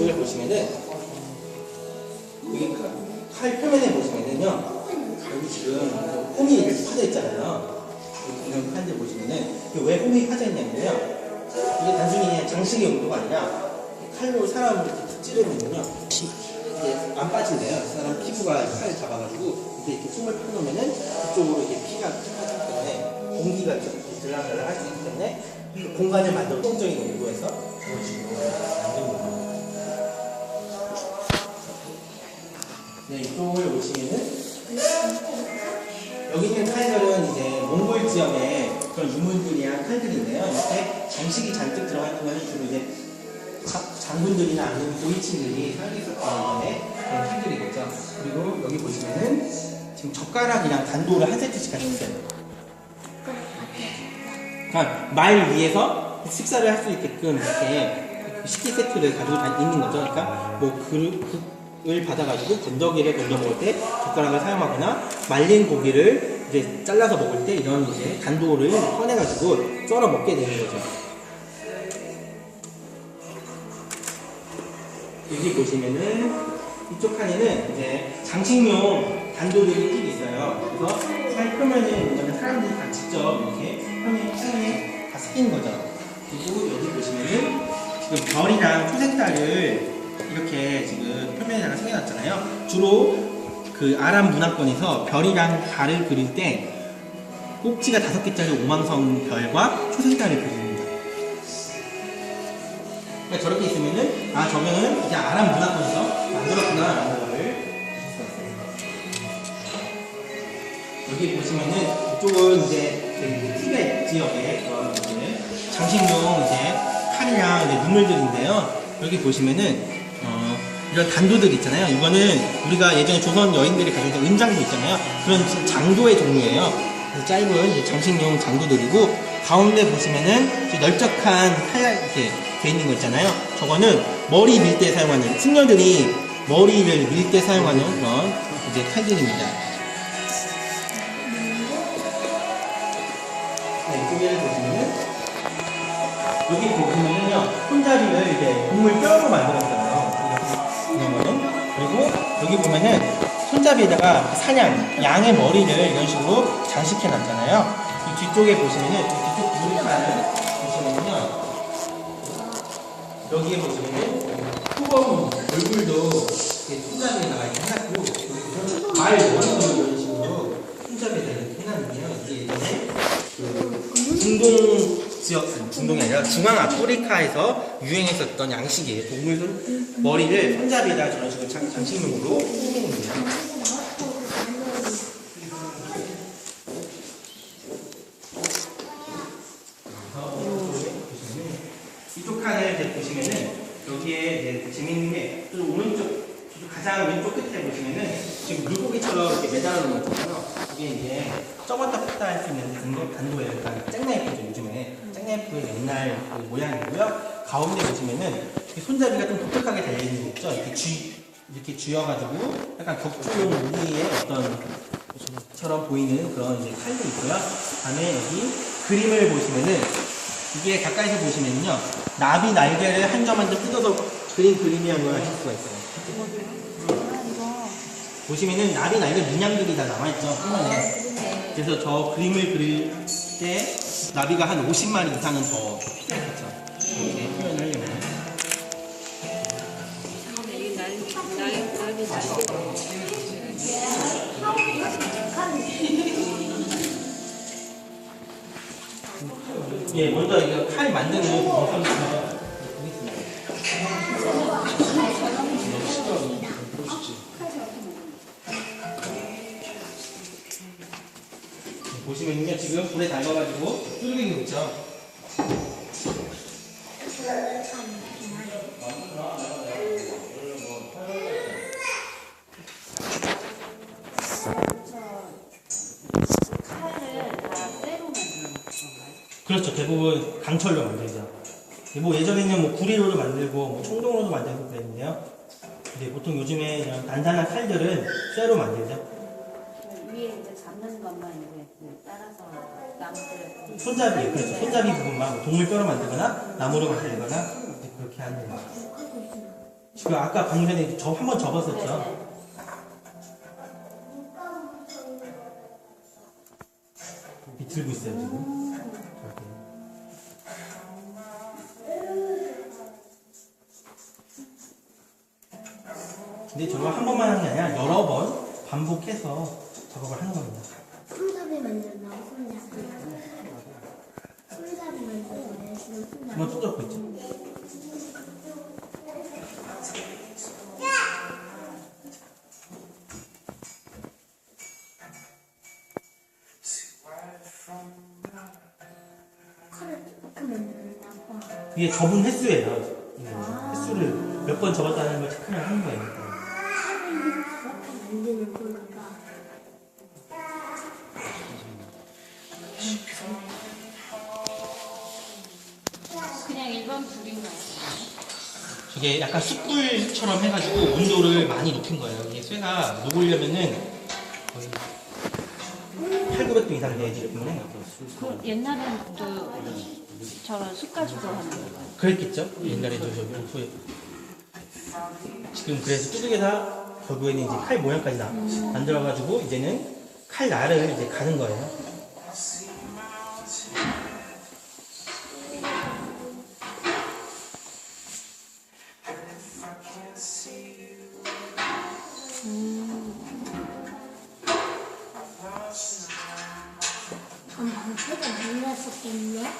이쪽에 보시면은 여기 칼- 칼 표면에 보시면은요 여기 지금 홈이 이렇게 파져 있잖아요. 여기 이런 칼들 보시면은 왜 홈이 파져 있냐면요 이게 단순히 그냥 장식의 용도가 아니라 칼로 사람을 이렇게 툭 찌르면요 이게 안 빠진대요. 사람 피부가 칼을 잡아가지고 이렇게, 숨을 파놓으면은 그쪽으로 이렇게 피가 빠지기 때문에 공기가 좀 들어가려 할수 있기 때문에 그 공간을 만들어 성적인 온도에서 그런 식으로 겁니다. 네, 이쪽을 보시면은 여기 있는 칼들은 이제 몽골 지역의 그런 유물들이랑 칼들인데요. 이렇게 장식이 잔뜩 들어가 있는 거는 주로 이제 자- 장군들이나 아니면 고위층들이 살고 있었던 전에 그런 칼들이겠죠. 그리고 여기 보시면은 지금 젓가락이랑 단도를 한 세트씩 가지고 있어요. 그러니까 말 위에서 식사를 할 수 있게끔 이렇게 식기 세트를 가지고 다 있는 거죠. 그러니까 뭐 그릇 을 받아가지고 건더기를 건져 먹을 때 젓가락을 사용하거나 말린 고기를 이제 잘라서 먹을 때 이런 이제 단도를 꺼내가지고 썰어 먹게 되는 거죠. 여기 보시면은 이쪽 칸에는 이제 장식용 단도들이 쭉 있어요. 그래서 살 표면을 이제는 사람들이 다 직접 이렇게 표면에 표면에 다 새긴 거죠. 그리고 여기 보시면은 지금 별이랑 초생달을 이렇게 지금 표면에다가 새겨놨잖아요. 주로 그 아랍 문화권에서 별이랑 달을 그릴 때 꼭지가 다섯 개짜리 오망성 별과 초생달을 그립니다. 그러니까 저렇게 있으면은 아 저거는 이제 아랍 문화권에서 만들었구나라는 거를. 여기 보시면은 이쪽은 이제 그 티베트 지역의 그런 이제 장식용 이제 칼이랑 이제 눈물들인데요. 여기 보시면은 어, 이런 단도들 있잖아요. 이거는 우리가 예전에 조선 여인들이 있던 은장도 있잖아요. 그런 장도의 종류예요. 그래서 짧은 장식용 장도들이고 가운데 보시면은 하얀 이렇게 돼 있는 거 있잖아요. 저거는 머리 밀 때 사용하는 승려들이 머리를 밀 때 사용하는 그런 이제 칼들입니다. 네, 여기 보시면은요 손잡이를 이제 동물 뼈로 만들었어요. 이렇게 이런 거는 그리고 여기 보면은 손잡이에다가 사냥 양의 머리를 이런 식으로 장식해 놨잖아요. 이 뒤쪽에 보시면은 이 뒤쪽 무릎판을 보시면은요 여기에 보시면은 후범 얼굴도 이렇게 손잡이에다가 이렇게 해놨고 여기 말 머리도 이런 식으로 손잡이에다 이렇게 해놨는데요. 이게 예전에 그 중동 지역 중동이 아니라 중앙 아프리카에서 유행했었던 양식이에요. 동물 손 머리를 손잡이에다 저런 식으로 장, 장식용으로 꾸미는 거예요. 이쪽 칸을 보시면은 여기에 이제 재밌는 게좀 오른쪽 가장 왼쪽 끝에 보시면은 지금 물고기처럼 이렇게 매달아 놓은 거 있잖아요. 이게 이제 접었다 폈다 할 수 있는 단도, 단도예요. 그러니까 잭나이프죠 요즘에 잭나이프의 옛날 그 모양이고요. 가운데 보시면은 손잡이가 좀 독특하게 달려 있는 거 있죠. 이렇게 쥐 이렇게 쥐어가지고 약간 격투용 무기의 어떤 처럼 보이는 그런 이제 칼도 있고요. 다음에 여기 그림을 보시면은 이게 가까이서 보시면요 나비 날개를 한 점 한 점 뜯어서 그린 그림이라는 걸 아실 수가 있어요. 보시면은 나비 날개 문양들이 다 남아있죠 화면에. 그래서 저 그림을 그릴 때 나비가 한 50마리 이상은 더 날. 예, 먼저 이거 칼 만드는 방법부터 보시면요 지금 불에 달궈가지고 쇠로 만드는 건가요? 그렇죠. 대부분 강철로 만들죠. 뭐 예전에는 뭐 구리로도 만들고 뭐 청동으로도 만들고 그랬는데요. 근데 보통 요즘에 이런 단단한 칼들은 쇠로 만들죠. 위에 이제 잡는 것만 이제 그 따라서 나무를 손잡이, 그렇죠. 손잡이 부분만 뭐 동물 뼈로 만들거나 나무로 만들거나 그렇게 하는 거예요. 지금 아까 방금 전에 저 한 번 접었었죠. 네. 비틀고 있어요 지금. 근데 저거 한 번만 하는 게 아니라 여러 번 반복해서 작업을 하는 겁니다. 손잡이 만든다고 손잡이 손잡이 만들고 손잡이 한번 만든다고 이게 접은 횟수예요. 이게 횟수를 몇 번 접었다는 걸 체크를 하는 거예요. 저게 약간 숯불처럼 해가지고 온도를 많이 높인 거예요. 이게 쇠가 녹으려면은 거의 8, 900도 이상 돼야 되기 때문에 그 옛날엔 또 저런 숯 가지고 하는 건가요? 그랬겠죠? 옛날에도 저기 오프에 지금 그래서 뚜둑에다 결국에는 이제 칼 모양까지 나, 만들어가지고 이제는 칼 날을 이제 가는 거예요. 방패가 몰랐었겠네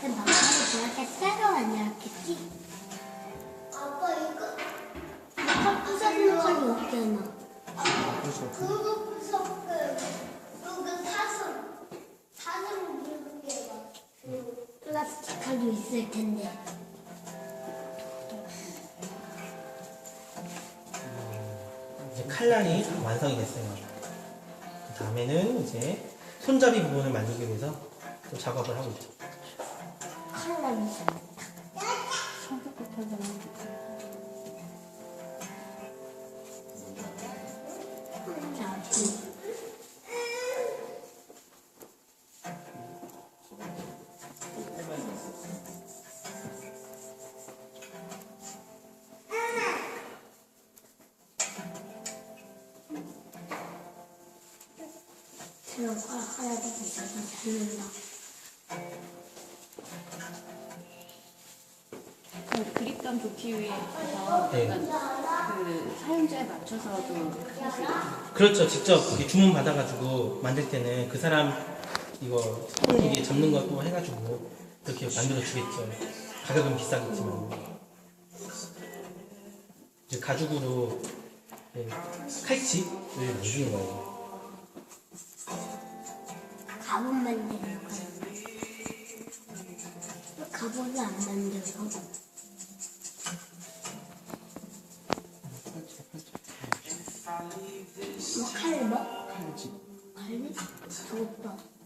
그럼 방패를 저렇게 새로 만들었겠지? 아빠 이거 칼 부서지는 칼이 없잖아 그거 부서그 그거 사슴 사슴 이렇게 막그 플라스틱 칼도 있을 텐데 이제 칼날이 완성이 됐어요. 그 다음에는 이제 손잡이 부분을 만들기 위해서 또 작업을 하고 있죠. 칼날이 있어 손잡이 그 그립감 좋기 위해서 네. 그 사용자에 맞춰서도. 그렇죠. 직접 주문 받아가지고 만들 때는 그 사람 이거 손 이게 잡는 것도 해가지고 그렇게 만들어 주겠죠. 가격은 비싸겠지만 이제 가죽으로 네, 칼집을 만드는 거예요. 갑옷 만드는 거. 갑옷을 안 만들어. 뭐 칼을 뭐? 칼집. 칼집? 저것도.